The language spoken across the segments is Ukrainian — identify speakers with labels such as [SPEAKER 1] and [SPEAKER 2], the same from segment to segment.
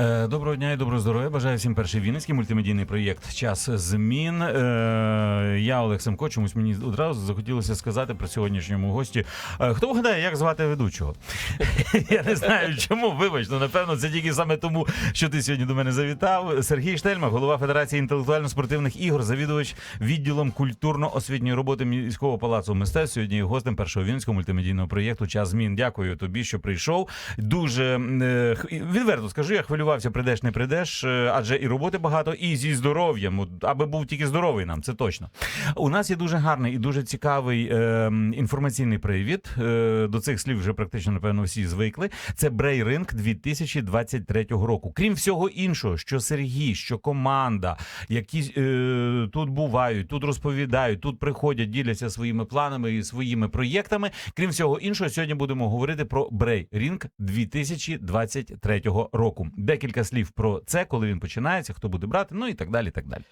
[SPEAKER 1] Доброго дня і доброго здоров'я. Бажаю всім перший вінницький мультимедійний проєкт Час змін. Е, Я Олег Семко. Чомусь мені одразу захотілося сказати про сьогоднішньому гості. Е, Хто вгадає, як звати ведучого? Я не знаю, чому. Вибач, ну напевно, це тільки саме тому, що ти сьогодні до мене завітав. Сергій Штельма, голова Федерації інтелектуально-спортивних ігор, завідувач відділом культурно-освітньої роботи міського палацу мистецтв. Сьогодні гостем першого вінницького мультимедійного проєкту Час змін. Дякую тобі, що прийшов. Дуже е, відверто скажу, я хвилювався, прийдеш, не прийдеш, е, адже і роботи багато, і зі здоров'ям. Аби був тільки здоровий нам, це точно. У нас є дуже гарний і дуже цікавий е, інформаційний привід. Е, до цих слів вже практично напевно всі звикли. Це Брейринг 2023 року. Крім всього іншого, що Сергій, що команда, які е, тут бувають, тут розповідають, тут приходять, діляться своїми планами і своїми проєктами. Крім всього іншого, сьогодні будемо говорити про Брейринг 2023 року. Декілька слів про це, коли він починається, хто буде брати, ну і так далі. Так далі.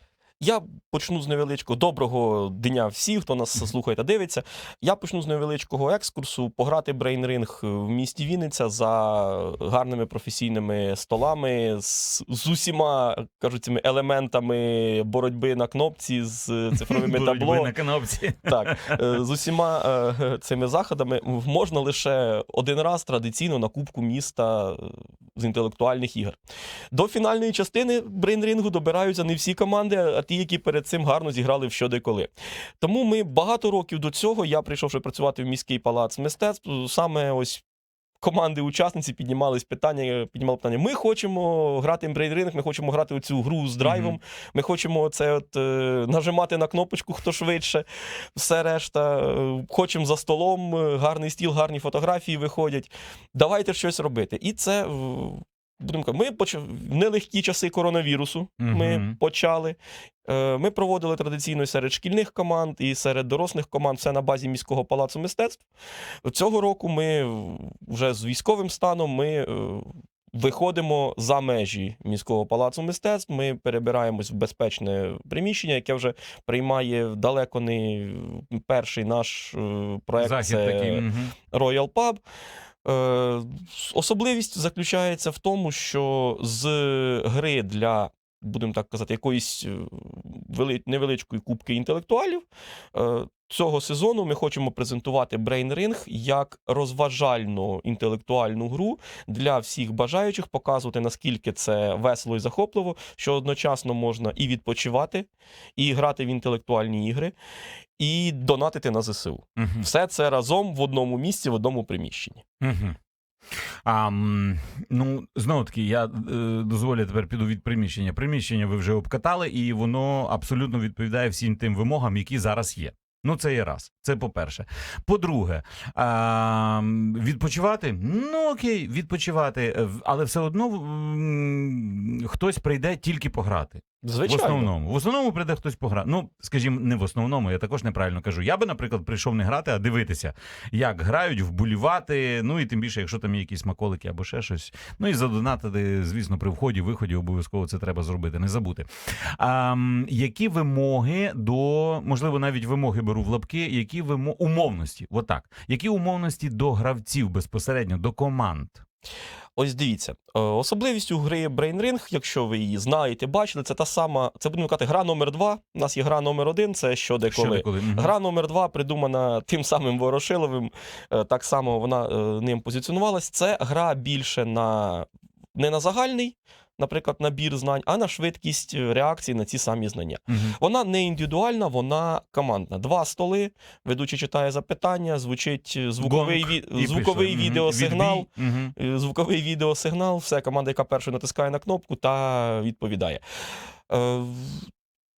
[SPEAKER 2] Я почну з невеличкого доброго дня всіх, хто нас слухає та дивиться. Я почну з невеличкого екскурсу пограти брейнринг в місті Вінниця за гарними професійними столами, з, з усіма кажуть, цими елементами боротьби на кнопці з цифровими
[SPEAKER 1] Боротьби
[SPEAKER 2] табло.
[SPEAKER 1] на кнопці.
[SPEAKER 2] Так, е, з усіма е, цими заходами можна лише один раз традиційно на Кубку міста е, з інтелектуальних ігор. До фінальної частини брейнрингу добираються не всі команди, ті, які перед цим гарно зіграли в що де коли. Тому ми багато років до цього, я прийшовши працювати в міський палац мистецтв, саме ось. Команди учасниці піднімались питання, піднімали питання. Ми хочемо грати в брейнринг, ми хочемо грати у цю гру з драйвом.
[SPEAKER 1] Мгм.
[SPEAKER 2] Ми хочемо це от, е, нажимати на кнопочку, хто швидше. Все решта. Е, Хочемо за столом, е, гарний стіл, гарні фотографії виходять. Давайте щось робити. І це. Будемо казати, ми поч... в нелегкі часи коронавірусу ми
[SPEAKER 1] Мгм.
[SPEAKER 2] почали. Е, Ми проводили традиційно і серед шкільних команд і серед дорослих команд, все на базі міського палацу мистецтв. Цього року ми вже з військовим станом ми е, виходимо за межі міського палацу мистецтв. Ми перебираємось в безпечне приміщення, яке вже приймає далеко не перший наш е, проект.
[SPEAKER 1] Захід
[SPEAKER 2] це
[SPEAKER 1] такий.
[SPEAKER 2] Royal Pub. Е, Особливість заключається в тому, що з гри для, будемо так казати, якоїсь е, невеличкої кубки інтелектуалів. е, Цього сезону ми хочемо презентувати Brain Ring як розважальну інтелектуальну гру для всіх бажаючих, показувати, наскільки це весело і захопливо, що одночасно можна і відпочивати, і грати в інтелектуальні ігри, і донатити на ЗСУ.
[SPEAKER 1] Мгм.
[SPEAKER 2] Все це разом в одному місці, в одному приміщенні.
[SPEAKER 1] Мгм. А, ну, знову таки, я е, дозволю тепер піду від приміщення. Приміщення ви вже обкатали, і воно абсолютно відповідає всім тим вимогам, які зараз є. Ну, це є раз. Це по-перше. По-друге, відпочивати? Ну окей, відпочивати, е, але все одно хтось прийде тільки пограти.
[SPEAKER 2] Звичайно.
[SPEAKER 1] В основному. В основному прийде хтось пограти. Ну, скажімо, не в основному, я також неправильно кажу. Я би, наприклад, прийшов не грати, а дивитися, як грають, вболівати. Ну і тим більше, якщо там є якісь смаколики або ще щось. Ну і задонатити, звісно, при вході, виході обов'язково це треба зробити, не забути. А, які вимоги до, можливо, навіть вимоги беру в лапки, які вимо... умовності, отак. Які умовності до гравців безпосередньо, до команд?
[SPEAKER 2] Ось дивіться, е, особливістю гри Brain Ring, якщо ви її знаєте, бачили, це та сама, це будемо казати, гра номер 2 У нас є гра номер 1 це що де
[SPEAKER 1] Що
[SPEAKER 2] коли.
[SPEAKER 1] деколи?
[SPEAKER 2] Гра номер два придумана тим самим Ворошиловим, е, так само вона е, ним позиціонувалась. Це гра більше на не на загальний, наприклад, набір знань, а на швидкість е, реакції на ці самі знання.
[SPEAKER 1] Мгм.
[SPEAKER 2] Вона не індивідуальна, вона командна. Два столи, ведучий читає запитання, звучить е, звуковий,
[SPEAKER 1] Гонг,
[SPEAKER 2] ві... звуковий відеосигнал. Е, звуковий відеосигнал, все, команда, яка першою натискає на кнопку, та відповідає.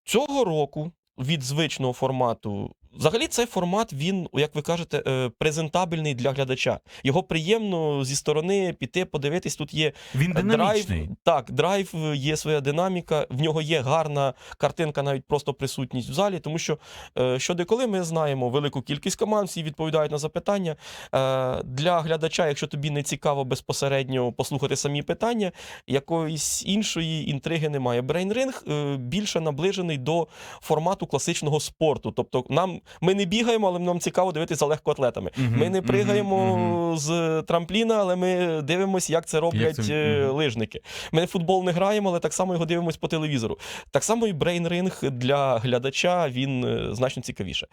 [SPEAKER 2] Цього року від звичного формату Взагалі, цей формат, він, як ви кажете, е, презентабельний для глядача. Його приємно зі сторони піти, подивитись. Тут є
[SPEAKER 1] Він динамічний.
[SPEAKER 2] драйв. Так, драйв, е, є своя динаміка, в нього є гарна картинка, навіть просто присутність в залі, тому що е, що деколи ми знаємо велику кількість команд, всі відповідають на запитання. Е, Для глядача, якщо тобі не цікаво безпосередньо послухати самі питання, якоїсь іншої інтриги немає. Брейнринг е, більше наближений до формату класичного спорту. Тобто, нам ми не бігаємо, але нам цікаво дивитися легкоатлетами.
[SPEAKER 1] Мгм,
[SPEAKER 2] Ми не пригаємо
[SPEAKER 1] мгм.
[SPEAKER 2] з трампліна, але ми дивимося, як це роблять
[SPEAKER 1] це-
[SPEAKER 2] е,
[SPEAKER 1] мгм.
[SPEAKER 2] лижники. Ми в футбол не граємо, але так само його дивимося по телевізору. Так само і брейнринг для глядача він е, значно цікавіше.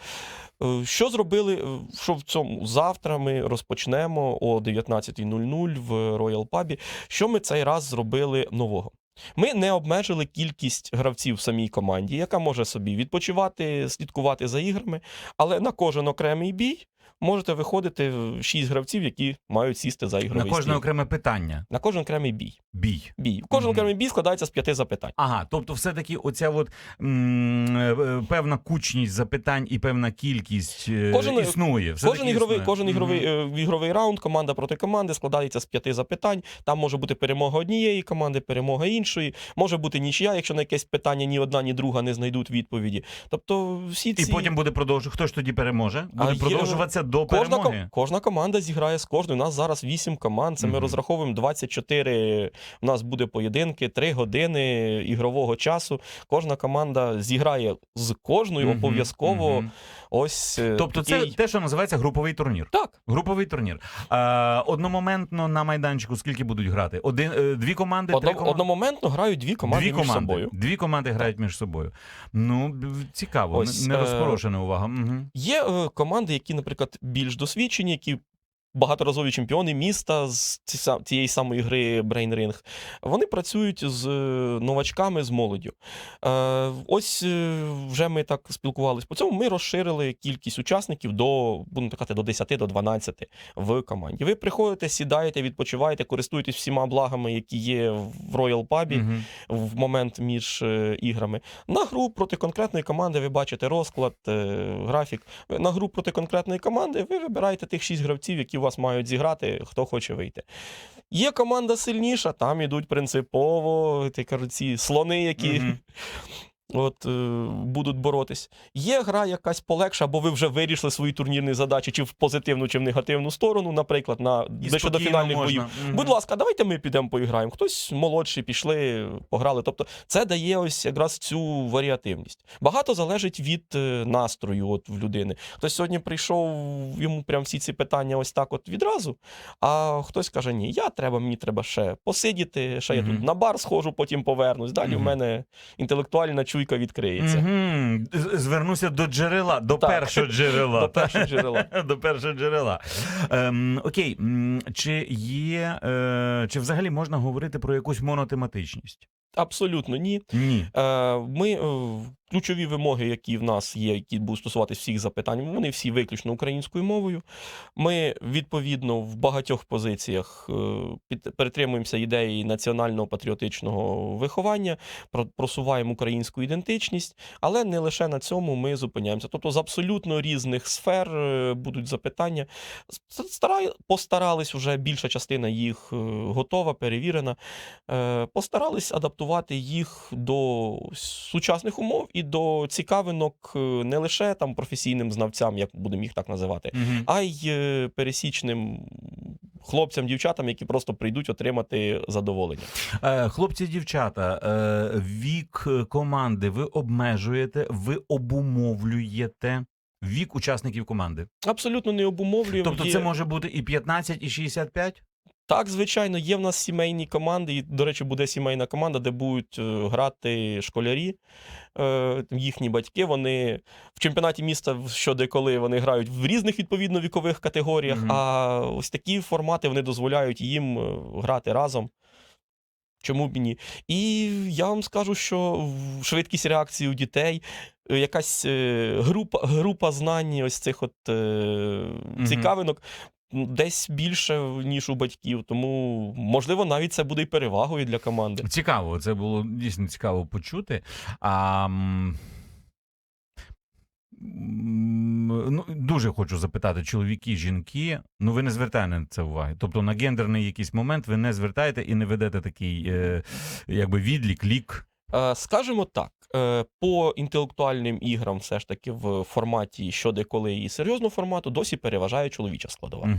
[SPEAKER 2] Е, Що зробили? Що в цьому завтра ми розпочнемо о 19.00 в Royal Pub. Що ми цей раз зробили нового? Ми не обмежили кількість гравців в самій команді, яка може собі відпочивати, слідкувати за іграми, але на кожен окремий бій можете виходити 6 гравців, які мають сісти за
[SPEAKER 1] На кожне
[SPEAKER 2] стіл.
[SPEAKER 1] окреме питання.
[SPEAKER 2] На кожен окремий бій.
[SPEAKER 1] Бій.
[SPEAKER 2] бій. Кожен окремий бій складається з п'яти запитань.
[SPEAKER 1] Ага, тобто, все-таки оця от, м, е, певна кучність запитань і певна кількість е,
[SPEAKER 2] Кожен-
[SPEAKER 1] існує. Все-таки
[SPEAKER 2] Кожен ігровий,
[SPEAKER 1] існує.
[SPEAKER 2] кожен ігровий, е, ігровий раунд, команда проти команди складається з п'яти запитань. Там може бути перемога однієї команди, перемога іншої. Може бути нічия, якщо на якесь питання ні одна, ні друга не знайдуть відповіді. Тобто всі ці
[SPEAKER 1] І потім буде продовжувати. Хто ж тоді переможе? Буде
[SPEAKER 2] А є-
[SPEAKER 1] продовжуватися до
[SPEAKER 2] Кожна,
[SPEAKER 1] перемоги.
[SPEAKER 2] Ком, кожна команда зіграє з кожною. У нас зараз 8 команд. Це ми
[SPEAKER 1] Мгм.
[SPEAKER 2] розраховуємо 24. У нас буде поєдинки, 3 години ігрового часу. Кожна команда зіграє з кожною обов'язково.
[SPEAKER 1] мгм.
[SPEAKER 2] Ось е,
[SPEAKER 1] Тобто,
[SPEAKER 2] такий...
[SPEAKER 1] це те, що називається груповий турнір.
[SPEAKER 2] так.
[SPEAKER 1] Груповий турнір. Е, одномоментно на майданчику скільки будуть грати? Один, е, дві команди,
[SPEAKER 2] Одно,
[SPEAKER 1] три команди?
[SPEAKER 2] одномоментно грають дві команди
[SPEAKER 1] дві
[SPEAKER 2] між
[SPEAKER 1] команди.
[SPEAKER 2] собою.
[SPEAKER 1] Дві команди грають між собою. Ну, цікаво,
[SPEAKER 2] Ось,
[SPEAKER 1] не
[SPEAKER 2] е,
[SPEAKER 1] розпорошена увага. Угу.
[SPEAKER 2] Є е, команди, які, наприклад, більш досвідчені, які багаторазові чемпіони міста з цієї самої гри Brain Ring. Вони працюють з е, новачками, з молоддю. Е, Ось е, вже ми так спілкувалися по цьому. Ми розширили кількість учасників до, будемо так казати, до 10 до 12 в команді. Ви приходите, сідаєте, відпочиваєте, користуєтесь всіма благами, які є в Royal Pub
[SPEAKER 1] Угу.
[SPEAKER 2] в момент між іграми. На гру проти конкретної команди ви бачите розклад, графік. На гру проти конкретної команди ви вибираєте тих шість гравців, які у вас мають зіграти, хто хоче вийти. Є команда сильніша, там ідуть принципово, ти кажуть, ці слони, які
[SPEAKER 1] Мгм.
[SPEAKER 2] От, е, будуть боротись. Є гра якась полегша, або ви вже вирішили свої турнірні задачі, чи в позитивну, чи в негативну сторону, наприклад, на дещо до фінальних
[SPEAKER 1] можна.
[SPEAKER 2] боїв.
[SPEAKER 1] Мгм.
[SPEAKER 2] Будь ласка, давайте ми підемо поіграємо. Хтось молодший пішли, пограли. Тобто, це дає ось якраз цю варіативність. Багато залежить від е, настрою от в людини. Хтось сьогодні прийшов, йому прям всі ці питання ось так от відразу. А хтось каже: ні, я треба, мені треба ще посидіти, ще я тут на бар схожу, потім повернусь. Далі в мене інтелектуальна чуйка відкриється.
[SPEAKER 1] З- Звернуся до джерела, до
[SPEAKER 2] Так.
[SPEAKER 1] першого джерела.
[SPEAKER 2] До першого джерела.
[SPEAKER 1] До першого джерела. Ем, окей, чи є, е, чи взагалі можна говорити про якусь монотематичність?
[SPEAKER 2] Абсолютно ні.
[SPEAKER 1] Ні.
[SPEAKER 2] Е, Ми е, ключові вимоги, які в нас є, які будуть стосуватися всіх запитань, вони всі виключно українською мовою. Ми відповідно в багатьох позиціях е, перетримуємося ідеї національного патріотичного виховання, про- просуваємо українську ідентичність, але не лише на цьому ми зупиняємося. Тобто з абсолютно різних сфер е, будуть запитання. Постарались вже більша частина їх е, готова, перевірена. Постарались адаптувати їх до сучасних умов і до цікавинок е, не лише там професійним знавцям, як будемо їх так називати,
[SPEAKER 1] Мгм.
[SPEAKER 2] а й е, пересічним хлопцям, дівчатам, які просто прийдуть отримати задоволення.
[SPEAKER 1] Е, Хлопці, дівчата, вік команди ви обмежуєте, ви обумовлюєте вік учасників команди.
[SPEAKER 2] Абсолютно не обумовлюємо.
[SPEAKER 1] Тобто це може бути і 15, і 65?
[SPEAKER 2] Так, звичайно, є в нас сімейні команди, і, до речі, буде сімейна команда, де будуть е, грати школярі, е, їхні батьки. Вони в чемпіонаті міста в- що вони грають в різних відповідно вікових категоріях,
[SPEAKER 1] Мгм.
[SPEAKER 2] а ось такі формати вони дозволяють їм е, грати разом. Чому б ні? І я вам скажу, що швидкість реакції у дітей, якась група, група знань ось цих от е, цікавинок. М, Десь більше, ніж у батьків, тому можливо навіть це буде і перевагою для команди.
[SPEAKER 1] Цікаво, це було дійсно цікаво почути. А, ну, дуже хочу запитати, чоловіки, жінки, ну ви не звертаєте на це уваги. Тобто на гендерний якийсь момент ви не звертаєте і не ведете такий е, якби відлік, лік.
[SPEAKER 2] Е, Скажімо так, по інтелектуальним іграм, все ж таки в форматі що де коли і серйозного формату, досі переважає чоловіча складова.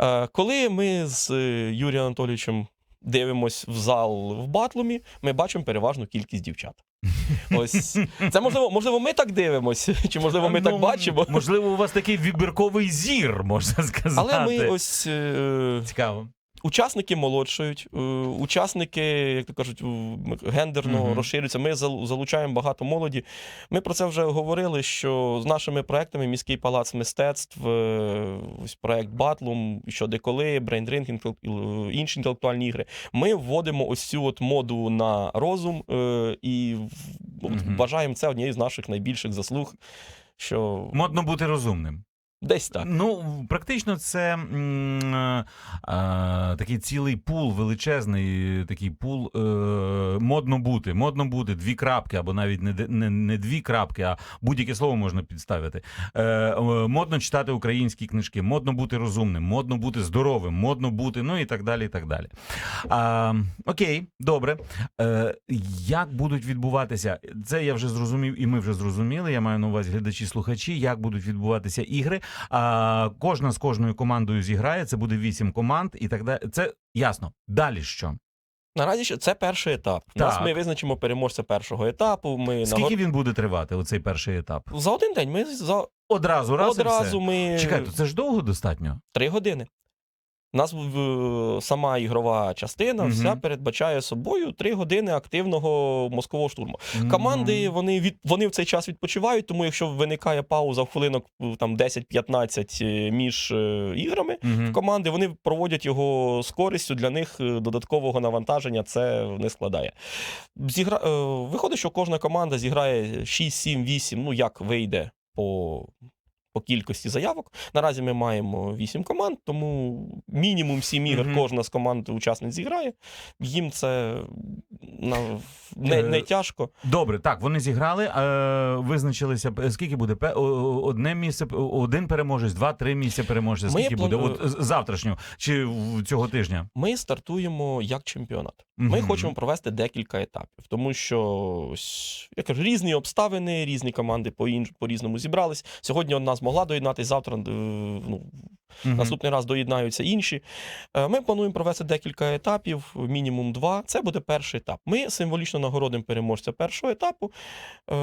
[SPEAKER 2] Е, Коли ми з е, Юрієм Анатолійовичем дивимось в зал в батлумі, ми бачимо переважну кількість дівчат. Ось це можливо, можливо, ми так дивимося, чи можливо, ми так
[SPEAKER 1] Ну,
[SPEAKER 2] бачимо.
[SPEAKER 1] Можливо, у вас такий вибірковий зір, можна сказати.
[SPEAKER 2] Але ми ось е,
[SPEAKER 1] цікаво.
[SPEAKER 2] Учасники молодшають, е, учасники, як то кажуть, гендерно
[SPEAKER 1] Мгм.
[SPEAKER 2] розширюються. Ми залучаємо багато молоді. Ми про це вже говорили. Що з нашими проектами міський палац мистецтв, е, ось проект Батлум, що деколи, брейндринг, інші інтелектуальні ігри. Ми вводимо ось цю от моду на розум е, і вважаємо це однією з наших найбільших заслуг. Що
[SPEAKER 1] Модно бути розумним.
[SPEAKER 2] Десь так.
[SPEAKER 1] Ну, практично, це е, е, такий цілий пул, величезний такий пул. Е, модно бути. Модно бути дві крапки, або навіть не, не, не дві крапки, а будь-яке слово можна підставити. Е, е, модно читати українські книжки, модно бути розумним, модно бути здоровим, модно бути, ну і так далі. і так далі. А, окей, добре. Е, як будуть відбуватися? Це я вже зрозумів, і ми вже зрозуміли. Я маю на увазі глядачі, слухачі, як будуть відбуватися ігри. А, кожна з кожною командою зіграє. Це буде вісім команд, і так далі. Це ясно. Далі що?
[SPEAKER 2] Наразі що це перший етап. Так. Нас ми визначимо переможця першого етапу. Ми
[SPEAKER 1] Скільки
[SPEAKER 2] нагор-
[SPEAKER 1] він буде тривати? Оцей перший етап?
[SPEAKER 2] За один день ми за
[SPEAKER 1] Одразу раз і все?
[SPEAKER 2] ми
[SPEAKER 1] чекайте. це ж довго достатньо.
[SPEAKER 2] три години. У нас сама ігрова частина
[SPEAKER 1] Мгм.
[SPEAKER 2] вся передбачає собою три години активного мозкового штурму. Команди вони від вони в цей час відпочивають, тому якщо виникає пауза в хвилинок там 10-15 е, між е, іграми.
[SPEAKER 1] мгм.
[SPEAKER 2] Команди вони проводять його з користю. Для них е, додаткового навантаження це не складає. Зігра... Виходить, що кожна команда зіграє 6, 7, 8, ну як вийде по. По кількості заявок. Наразі ми маємо 8 команд, тому мінімум 7 ігор
[SPEAKER 1] Мгм.
[SPEAKER 2] кожна з команд учасниць зіграє. Їм це на... не,
[SPEAKER 1] Е,
[SPEAKER 2] не тяжко.
[SPEAKER 1] Добре, так вони зіграли, е, визначилися. Скільки буде? Одне місце, один переможець, два, три місця переможця. Скільки
[SPEAKER 2] план-
[SPEAKER 1] буде? От завтрашнього чи цього тижня?
[SPEAKER 2] Ми стартуємо як чемпіонат. Ми
[SPEAKER 1] Мгм.
[SPEAKER 2] хочемо провести декілька етапів, тому що ось, я кажу, різні обставини, різні команди по інш по різному зібрались. Сьогодні одна змогла доєднатися, завтра е, ну,
[SPEAKER 1] Мгм.
[SPEAKER 2] наступний раз доєднаються інші. Е, Ми плануємо провести декілька етапів, мінімум два. Це буде перший етап. Ми символічно нагородимо переможця першого етапу. Е,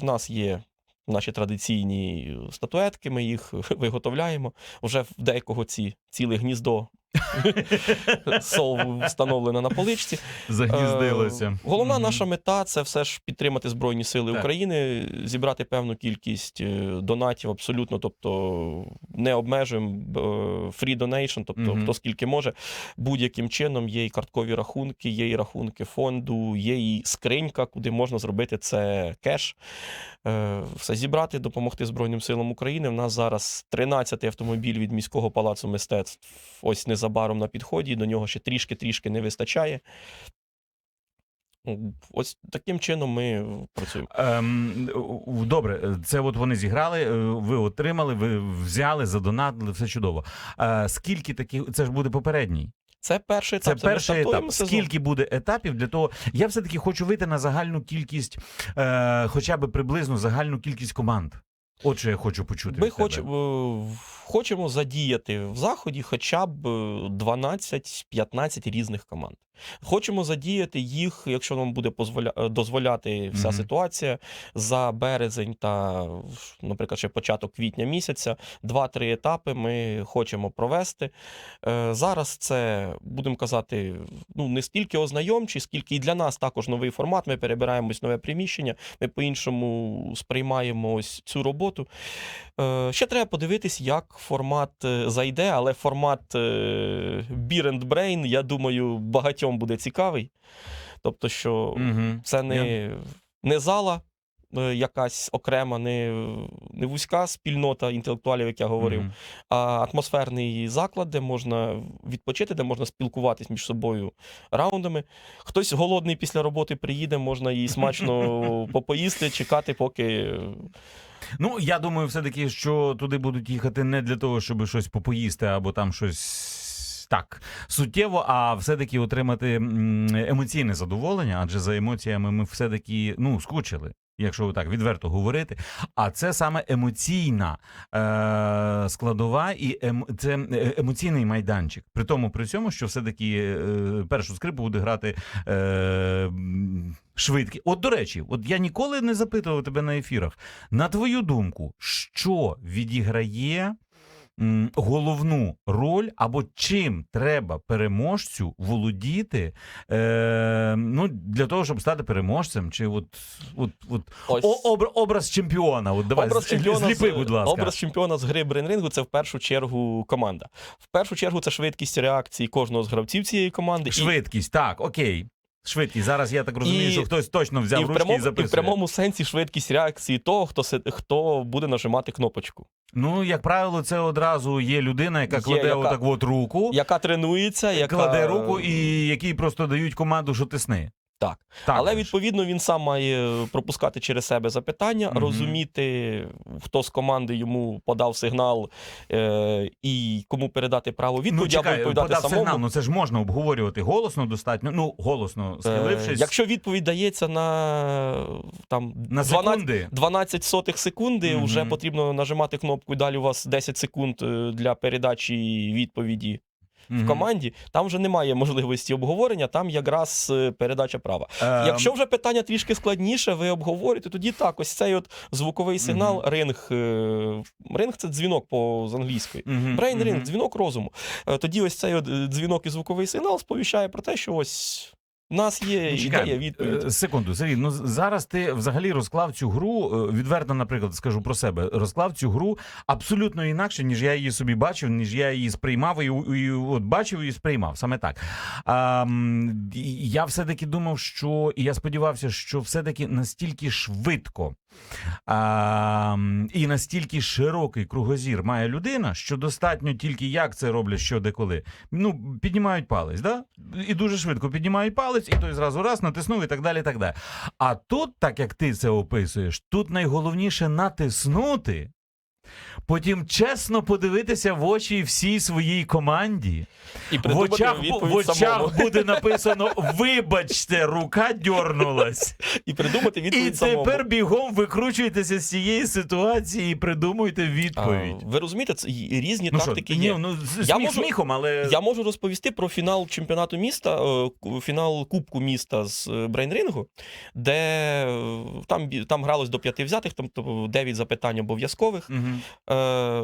[SPEAKER 2] В нас є. Наші традиційні статуетки, ми їх виготовляємо. Вже в декого ці ціле гніздо сов встановлено на поличці.
[SPEAKER 1] Загніздилося.
[SPEAKER 2] Е, Головна наша мета це все ж підтримати Збройні Сили
[SPEAKER 1] Так.
[SPEAKER 2] України, зібрати певну кількість е, донатів абсолютно, тобто не обмежуємо е, free donation, тобто хто скільки може. Будь-яким чином є і карткові рахунки, є і рахунки фонду, є і скринька, куди можна зробити це кеш. Все зібрати, допомогти Збройним силам України. У нас зараз 13-й автомобіль від міського палацу мистецтв. Ось незабаром на підході. До нього ще трішки-трішки не вистачає. Ось таким чином ми працюємо.
[SPEAKER 1] Ем, добре, це от вони зіграли, е, ви отримали, ви взяли, задонатили, все чудово. Е, скільки таких, це ж буде попередній?
[SPEAKER 2] Це перший
[SPEAKER 1] Це
[SPEAKER 2] етап. ми
[SPEAKER 1] перший етап.
[SPEAKER 2] сезон.
[SPEAKER 1] Скільки буде етапів для того? Я все-таки хочу вийти на загальну кількість, е, хоча б приблизно загальну кількість команд. От що я хочу почути.
[SPEAKER 2] Ми
[SPEAKER 1] від тебе.
[SPEAKER 2] хочемо, е, задіяти в заході хоча б е, 12-15 різних команд. Хочемо задіяти їх, якщо нам буде е, дозволяти вся
[SPEAKER 1] Мгм.
[SPEAKER 2] ситуація за березень та, наприклад, ще початок квітня місяця. Два-три етапи ми хочемо провести. Е, Зараз це, будемо казати, ну не стільки ознайомчі, скільки і для нас також новий формат. Ми перебираємось нове приміщення. Ми по-іншому сприймаємо ось цю роботу. Е, Ще треба подивитись, як формат зайде, але формат Beer and Brain, я думаю, багатьом буде цікавий. Тобто, що
[SPEAKER 1] Мгм.
[SPEAKER 2] це не, не зала е, якась окрема, не, не вузька спільнота інтелектуалів, як я говорив,
[SPEAKER 1] Мгм.
[SPEAKER 2] а атмосферний заклад, де можна відпочити, де можна спілкуватись між собою раундами. Хтось голодний після роботи приїде, можна і смачно попоїсти, чекати, поки
[SPEAKER 1] Ну, я думаю, все-таки, що туди будуть їхати не для того, щоб щось попоїсти або там щось. Так, суттєво, а все-таки отримати емоційне задоволення, адже за емоціями ми все-таки ну, скучили, якщо так відверто говорити. А це саме емоційна е- складова і ем- це е, емоційний майданчик. При тому, при цьому, що все-таки е- першу скрипу буде грати е- м, швидкі. От, до речі, от я ніколи не запитував тебе на ефірах. На твою думку, що відіграє головну роль, або чим треба переможцю володіти е, ну, для того, щоб стати переможцем? Чи от, от, от
[SPEAKER 2] Ось.
[SPEAKER 1] о, обра- образ чемпіона? От давай
[SPEAKER 2] образ чемпіона,
[SPEAKER 1] зліпи,
[SPEAKER 2] з,
[SPEAKER 1] будь ласка.
[SPEAKER 2] образ чемпіона з гри брейнрингу це в першу чергу команда. В першу чергу це швидкість реакції кожного з гравців цієї команди. І-
[SPEAKER 1] Швидкість, так, окей. Швидкість. Зараз я так розумію,
[SPEAKER 2] І-
[SPEAKER 1] що хтось точно взяв
[SPEAKER 2] І
[SPEAKER 1] ручки
[SPEAKER 2] прямому,
[SPEAKER 1] і
[SPEAKER 2] і в прямому сенсі швидкість реакції того, хто, се хто буде нажимати кнопочку,
[SPEAKER 1] Ну, як правило, це одразу є людина, яка
[SPEAKER 2] Є,
[SPEAKER 1] кладе
[SPEAKER 2] яка-
[SPEAKER 1] отак от руку,
[SPEAKER 2] яка тренується, яка
[SPEAKER 1] кладе руку і якій просто дають команду, що тисни.
[SPEAKER 2] Так.
[SPEAKER 1] Так,
[SPEAKER 2] Але відповідно він сам має пропускати через себе запитання,
[SPEAKER 1] Мгм.
[SPEAKER 2] розуміти, хто з команди йому подав сигнал е, і кому передати право
[SPEAKER 1] ну,
[SPEAKER 2] або
[SPEAKER 1] чекай,
[SPEAKER 2] відповідати
[SPEAKER 1] подав
[SPEAKER 2] самому.
[SPEAKER 1] сигнал, ну це ж можна обговорювати голосно достатньо, ну, голосно
[SPEAKER 2] Е,
[SPEAKER 1] схилившись
[SPEAKER 2] Якщо відповідь дається на там
[SPEAKER 1] на
[SPEAKER 2] 12, 12 сотих секунди,
[SPEAKER 1] Мгм.
[SPEAKER 2] вже потрібно нажимати кнопку, і далі у вас 10 секунд е, для передачі відповіді
[SPEAKER 1] Мгм.
[SPEAKER 2] в команді. Там вже немає можливості обговорення, там якраз е, передача права.
[SPEAKER 1] Um...
[SPEAKER 2] Якщо вже питання трішки складніше, ви обговорюєте, тоді так, ось цей от звуковий сигнал,
[SPEAKER 1] Мгм.
[SPEAKER 2] ринг. е, Ринг це дзвінок по з англійської.
[SPEAKER 1] мгм,
[SPEAKER 2] Брейн ринг,
[SPEAKER 1] мгм.
[SPEAKER 2] дзвінок розуму. Е, Тоді ось цей от дзвінок і звуковий сигнал сповіщає про те, що ось в нас є
[SPEAKER 1] Ну, чекай,
[SPEAKER 2] ідея, відповідь.
[SPEAKER 1] е, Секунду, Сергій, ну зараз ти взагалі розклав цю гру, е, відверто, наприклад, скажу про себе, розклав цю гру абсолютно інакше, ніж я її собі бачив, ніж я її сприймав і, і от бачив і сприймав. Саме так. А, я все-таки думав, що і я сподівався, що все-таки настільки швидко. А, і настільки широкий кругозір має людина, що достатньо тільки як це роблять що деколи. Ну, піднімають палець, да? і дуже швидко піднімають палець, і той зразу раз натиснув і так далі. і так далі. А тут, так як ти це описуєш, тут найголовніше натиснути. Потім чесно подивитися в очі всій своїй команді.
[SPEAKER 2] І
[SPEAKER 1] В очах, в очах буде написано: Вибачте, рука дьорнулась.
[SPEAKER 2] І придумати
[SPEAKER 1] І
[SPEAKER 2] відповідь самому.
[SPEAKER 1] тепер бігом викручуйтеся з цієї ситуації і придумуйте
[SPEAKER 2] А,
[SPEAKER 1] відповідь.
[SPEAKER 2] ви розумієте, це різні
[SPEAKER 1] ну що,
[SPEAKER 2] тактики
[SPEAKER 1] ні, ну, з-
[SPEAKER 2] Я
[SPEAKER 1] сміх
[SPEAKER 2] можу-
[SPEAKER 1] сміхом, але
[SPEAKER 2] Я можу розповісти про фінал чемпіонату міста, е, фінал Кубку міста з е, брейнрингу, де е, там, там гралось до п'яти взятих, там тобто 9 запитань обов'язкових.
[SPEAKER 1] Мгм.
[SPEAKER 2] Е,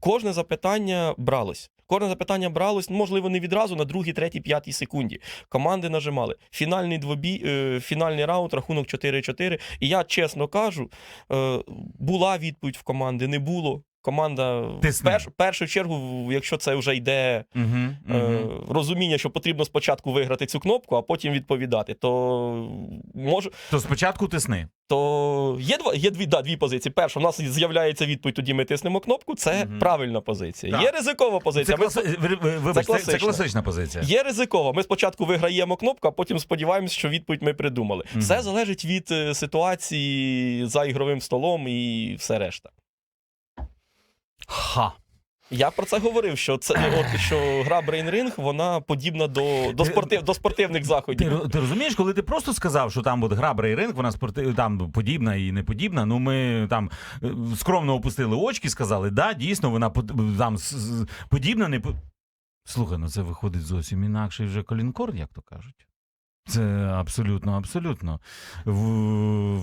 [SPEAKER 2] кожне запитання бралось. Кожне запитання бралось, можливо, не відразу на другій, третій, п'ятій секунді. Команди нажимали. Фінальний двобій, е, фінальний раунд, рахунок 4-4. І я чесно кажу, е, була відповідь в команди, не було. Команда в перш, першу чергу, якщо це вже йде
[SPEAKER 1] Мгм.
[SPEAKER 2] е, розуміння, що потрібно спочатку виграти цю кнопку, а потім відповідати, то можу.
[SPEAKER 1] То спочатку тисни.
[SPEAKER 2] То є два є дві, да, дві позиції. Перша, у нас з'являється відповідь, тоді ми тиснемо кнопку. Це
[SPEAKER 1] Мгм.
[SPEAKER 2] правильна позиція.
[SPEAKER 1] Так.
[SPEAKER 2] Є ризикова
[SPEAKER 1] Це,
[SPEAKER 2] позиція. Ми
[SPEAKER 1] класи... ви- вибач, це, це
[SPEAKER 2] класична.
[SPEAKER 1] класична позиція.
[SPEAKER 2] Є ризикова. Ми спочатку виграємо кнопку, а потім сподіваємося, що відповідь ми придумали.
[SPEAKER 1] Мгм.
[SPEAKER 2] Все залежить від е, ситуації за ігровим столом і все решта.
[SPEAKER 1] Ха.
[SPEAKER 2] Я про це говорив, що це от що гра Brain Ring, вона подібна до, до, спортив, до спортивних заходів.
[SPEAKER 1] ро- ти розумієш, коли ти просто сказав, що там от гра брейринг, вона спорти... там подібна і не подібна. Ну ми там е, скромно опустили очки, сказали, да, дійсно, вона там подібна, не Слухай, ну це виходить зовсім інакший вже колінкор, як то кажуть. Це абсолютно, абсолютно. В...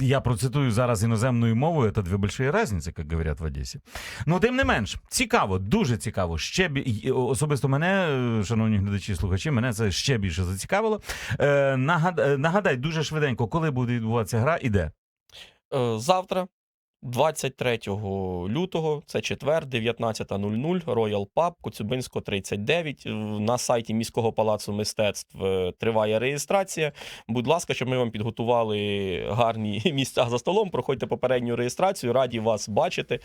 [SPEAKER 1] Я процитую зараз іноземною мовою, це дві больші різниці, як говорять в Одесі. Ну, тим не менш, цікаво, дуже цікаво. Ще бі... особисто мене, шановні глядачі слухачі, мене це ще більше зацікавило. Е, е, Нагадай дуже швиденько, коли буде відбуватися гра і де.
[SPEAKER 2] Е, Завтра, 23 лютого, це четвер, 19.00, Royal Pub, Коцюбинського 39. Е, На сайті міського палацу мистецтв е, триває реєстрація. Будь ласка, щоб ми вам підготували гарні місця за столом. Проходьте попередню реєстрацію, раді вас бачити.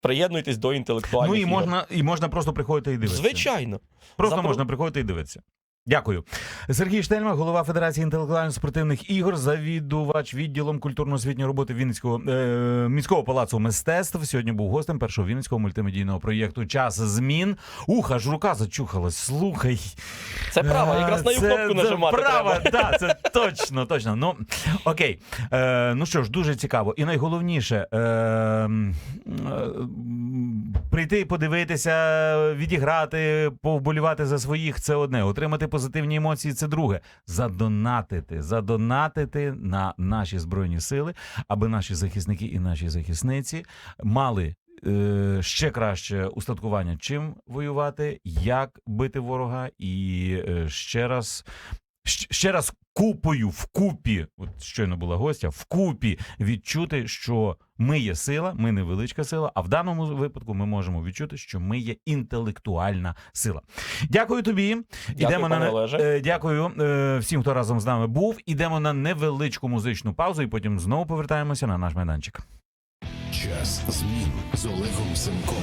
[SPEAKER 2] Приєднуйтесь до інтелектуальних
[SPEAKER 1] Ну і
[SPEAKER 2] ігор.
[SPEAKER 1] можна, і можна просто приходити і дивитися.
[SPEAKER 2] Звичайно.
[SPEAKER 1] Просто
[SPEAKER 2] Запро-
[SPEAKER 1] можна приходити і дивитися. Дякую. Сергій Штельма, голова Федерації інтелектуально-спортивних ігор, завідувач відділом культурно-освітньої роботи Вінницького е, міського палацу мистецтв. Сьогодні був гостем першого вінницького мультимедійного проєкту Час змін. Ух, аж рука зачухалась. Слухай.
[SPEAKER 2] Це право, якраз на
[SPEAKER 1] Це-
[SPEAKER 2] кнопку
[SPEAKER 1] це
[SPEAKER 2] нажимати
[SPEAKER 1] Право,
[SPEAKER 2] треба.
[SPEAKER 1] так, це точно, точно. Ну окей. Е, ну що ж, дуже цікаво. І найголовніше е, прийти, подивитися, відіграти, повболівати за своїх це одне. Отримати позитивні емоції це друге. Задонатити, задонатити на наші збройні сили, аби наші захисники і наші захисниці мали. е, Ще краще устаткування, чим воювати, як бити ворога, і е, ще раз ще раз купою вкупі, от щойно була гостя, вкупі відчути, що ми є сила, ми невеличка сила, а в даному випадку ми можемо відчути, що ми є інтелектуальна сила. Дякую тобі.
[SPEAKER 2] Дякую, пане Олеже.
[SPEAKER 1] е, дякую е, всім, хто разом з нами був. Ідемо на невеличку музичну паузу, і потім знову повертаємося на наш майданчик.
[SPEAKER 3] Час змін з Олегом Семком.